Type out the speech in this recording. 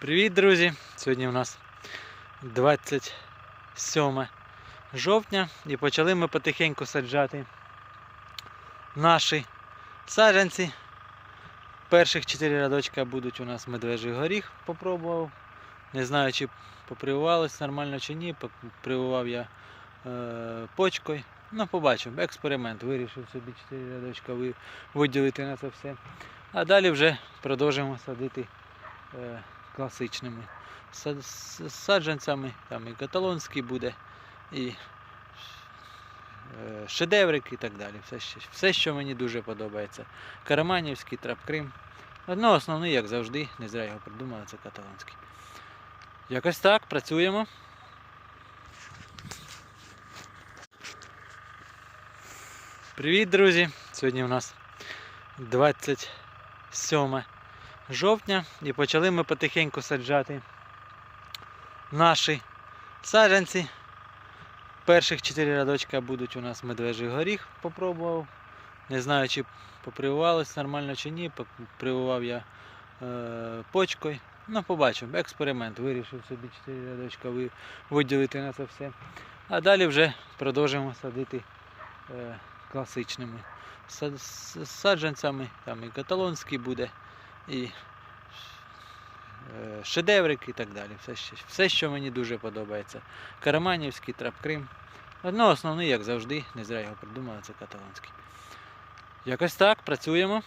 Привіт, друзі! Сьогодні у нас 27 жовтня і почали ми потихеньку саджати наші саджанці. Перших 4 рядочка будуть у нас медвежий горіх, попробував. Не знаю, чи попрививалось нормально чи ні. Прививав я е, почкою. Ну, побачимо. Експеримент. Вирішив собі 4 рядочка виділити на це все. А далі вже продовжимо садити е, класичними саджанцями. Там і каталонський буде, і е, шедеврик і так далі. Все, все, що мені дуже подобається. Караманівський, трапкрим. Ну, основний, як завжди, не зря його придумали, це каталонський. Якось так, працюємо. Привіт, друзі! Сьогодні у нас 27 жовтня і почали ми потихеньку саджати наші саджанці. Перших 4 рядочка будуть у нас медвежий горіх, попробував. Не знаю, чи попрививалось нормально чи ні. Прививав я е, почкою. Ну, побачимо. Експеримент. Вирішив собі 4 рядочка виділити на це все. А далі вже продовжимо садити е, класичними саджанцями. Там і каталонський буде, і е, шедеврик і так далі. Все, все, що мені дуже подобається. Караманівський, трапкрим. Ну, основний, як завжди, не зря його придумали, це каталонський. Якось так, працюємо.